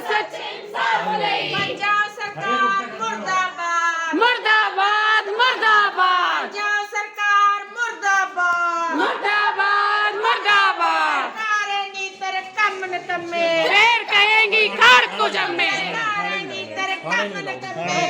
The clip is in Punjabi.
ਸਚਿਨ ਸਭ ਲਈ ਪੰਜਾਬ ਸਰਕਾਰ ਮੁਰਦਾਬਾਦ। ਮੁਰਦਾਬਾਦ ਮੁਰਦਾਬਾਦ। ਪੰਜਾਬ ਸਰਕਾਰ ਮੁਰਦਾਬਾਦ। ਮੁਰਦਾਬਾਦ ਮੁਰਦਾਬਾਦ। ਕਾਰੇਂਗੀ ਤੇਰੇ ਕੰਮ ਨ ਤੰਮੇ। ਫੇਰ ਕਹੇਂਗੀ ਕਰ ਕੁ ਜੰਮੇ। ਕਾਰੇਂਗੀ ਤੇਰੇ ਕੰਮ ਨ ਤੰਮੇ।